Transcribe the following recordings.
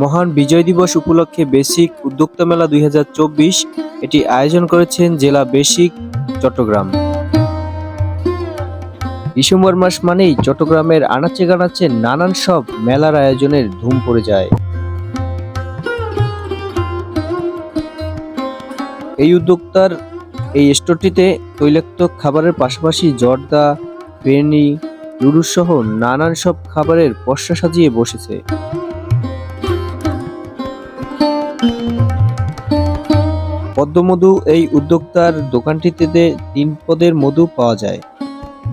মহান বিজয় দিবস উপলক্ষে বেসিক উদ্যোক্তা মেলা দুই হাজার চব্বিশ এটি আয়োজন করেছেন জেলা বেসিক চট্টগ্রাম। ডিসেম্বর মাস মানেই চট্টগ্রামের আনাচে গানাচে নানান সব মেলার আয়োজনের ধুম পড়ে যায়। এই উদ্যোক্তার এই স্টোরটিতে তৈলাক্ত খাবারের পাশাপাশি জর্দা বিরিয়ানি লুডুস সহ নানান সব খাবারের পসরা সাজিয়ে বসেছে। পদ্মমধু এই উদ্যোক্তার দোকানটিতে তিন পদের মধু পাওয়া যায়।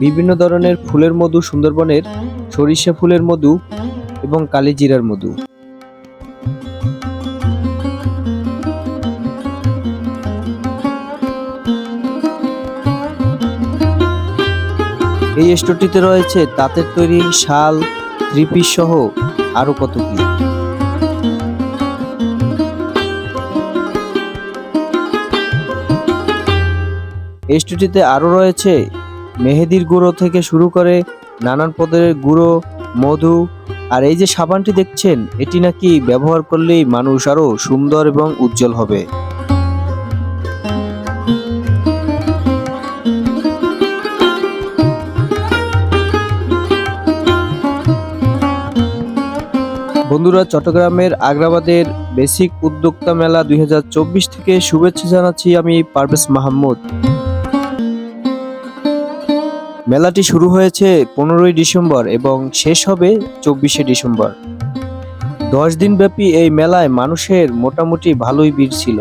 বিভিন্ন ধরনের ফুলের মধু, সুন্দরবনের সরিষা ফুলের মধু এবং কালিজিরার মধু। এই স্টোরটিতে রয়েছে তাঁতের তৈরি শাল থ্রি পিস সহ আরও কত কি। এই স্টোরটিতে আরও রয়েছে মেহেদির গুঁড়ো থেকে শুরু করে নানান পদের গুঁড়ো, মধু, আর এই যে সাবানটি দেখছেন, এটি নাকি ব্যবহার করলেই মানুষ আরও সুন্দর এবং উজ্জ্বল হবে। বন্ধুরা, চট্টগ্রামের আগ্রাবাদের বেসিক উদ্যোক্তা মেলা দুই হাজার চব্বিশ থেকে শুভেচ্ছা জানাচ্ছি আমি পারভেজ মাহমুদ। মেলাটি শুরু হয়েছে পনেরোই ডিসেম্বর এবং শেষ হবে চব্বিশে ডিসেম্বর। দশ দিন ব্যাপী এই মেলায় মানুষের মোটামুটি ভালোই ভিড় ছিল।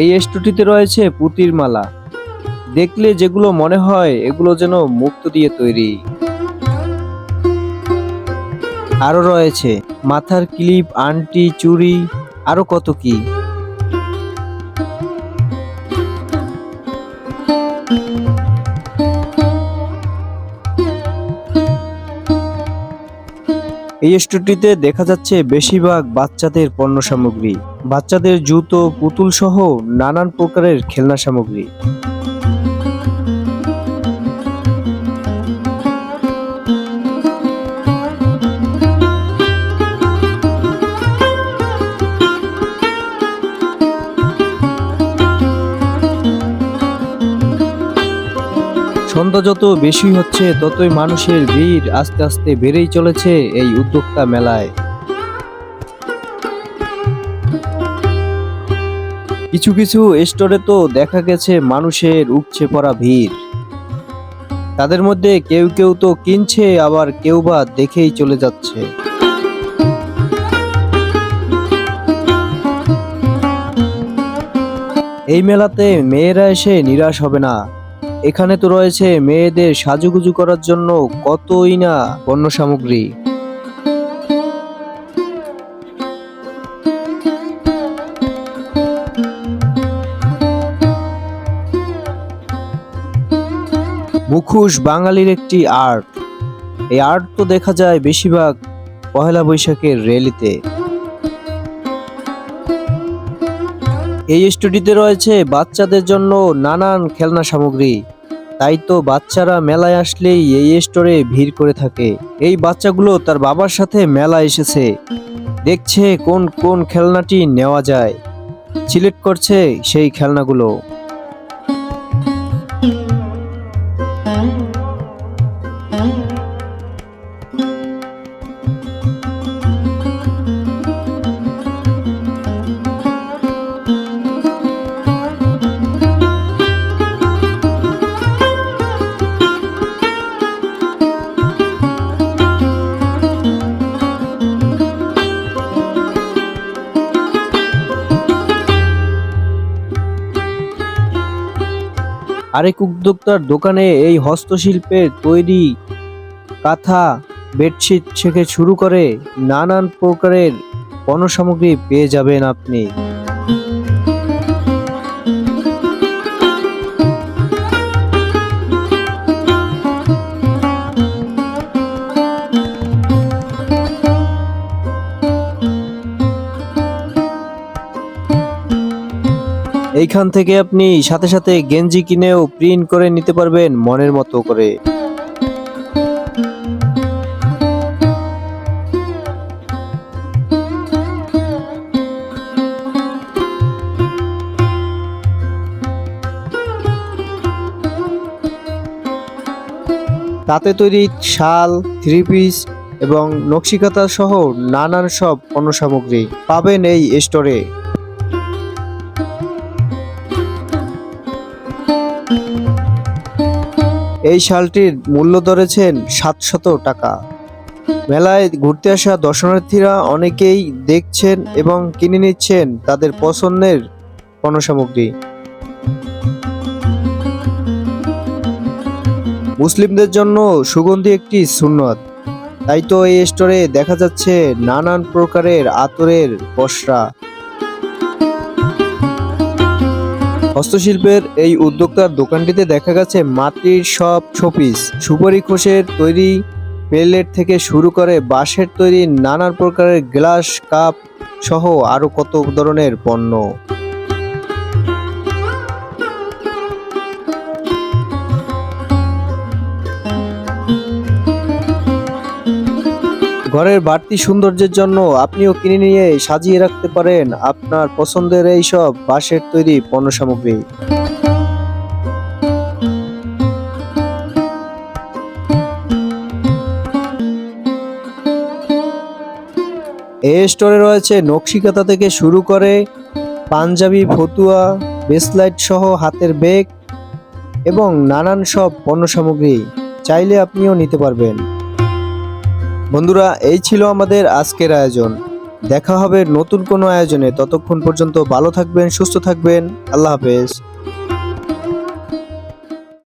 এই স্টুটিতে রয়েছে পুতির মালা। দেখলে যেগুলো মনে হয়, এগুলো যেন মুক্ত দিয়ে তৈরি। আরও রয়েছে মাথার ক্লিপ, আংটি, চুড়ি আরও কত কি। এই স্টোরটিতে দেখা যাচ্ছে বেশিরভাগ বাচ্চাদের পণ্য সামগ্রী। বাচ্চাদের জুতো, পুতুল সহ নানান প্রকারের খেলনা সামগ্রী। সন্ধ্যা যত বেশি হচ্ছে, ততই মানুষের ভিড় আস্তে আস্তে বেড়েই চলেছে এই উদ্যোক্তা মেলায়। কিছু কিছু স্টোরে তো দেখা গেছে মানুষের উপচে পড়া ভিড়। তাদের মধ্যে কেউ কেউ তো কিনছে, আবার কেউ বা দেখেই চলে যাচ্ছে। এই মেলাতে মেয়েরা এসে নিরাশ হবে না। এখানে তো রয়েছে মেয়েদের সাজুগুজু করার জন্য কতই না পণ্য সামগ্রী মুখোশ বাঙালির একটি আর্ট। এই আর্ট তো দেখা যায় বেশিরভাগ পহেলা বৈশাখের র্যালিতে এই স্টুডিওতে রয়েছে বাচ্চাদের জন্য নানান খেলনা সামগ্রী। তাই তো বাচ্চারা মেলায় আসলেই এই স্টোরে ভিড় করে থাকে। এই বাচ্চাগুলো তার বাবার সাথে মেলা এসেছে। দেখছে কোন কোন খেলনাটি নেওয়া যায়। সিলেক্ট করছে সেই খেলনাগুলো। আরেক উদ্যোক্তার দোকানে এই হস্তশিল্পের তৈরি কাঁথা, বেডশিট থেকে শুরু করে নানান প্রকারের পণ্য সামগ্রী পেয়ে যাবেন আপনি। এইখান থেকে আপনি সাথে সাথে গেঞ্জি কিনেও প্রিন্ট করে নিতে পারবেন মনের মতো করে। তাতে তৈরি শাল থ্রি পিস এবং নকশিকাতা সহ নানান সব পণ্য সামগ্রী পাবেন এই স্টোরে এই শালটির মূল্য ধরেছেন সাতশত টাকা। মেলায় ঘুরতে আসা দর্শনার্থীরা অনেকেই দেখছেন এবং কিনে নিচ্ছেন তাদের পছন্দের পণ্য সামগ্রী মুসলিমদের জন্য সুগন্ধি একটি সুন্নত। তাই তো এই স্টোরে দেখা যাচ্ছে নানান প্রকারের আতরের পসরা হস্তশিল্পের এই উদ্যোক্তার দোকানটিতে দেখা গেছে মাটির সব শোপিস। সুপারি খোসের তৈরি প্লেট থেকে শুরু করে বাঁশের তৈরি নানান প্রকারের গ্লাস, কাপ সহ আরও কত ধরনের পণ্য। ঘরের বাড়তি সৌন্দর্যের জন্য আপনিও কিনে নিয়ে সাজিয়ে রাখতে পারেন আপনার পছন্দের এই সব বাঁশের তৈরি পণ্য সামগ্রী এই স্টোরে রয়েছে নকশিকাতা থেকে শুরু করে পাঞ্জাবি, ফতুয়া বেসলাইট সহ হাতের ব্যাগ এবং নানান সব পণ্য সামগ্রী চাইলে আপনিও নিতে পারবেন। বন্ধুরা, এই ছিল আমাদের আজকের আয়োজন। দেখা হবে নতুন কোনো আয়োজনে। ততক্ষণ পর্যন্ত ভালো থাকবেন, সুস্থ থাকবেন। আল্লাহ হাফেজ।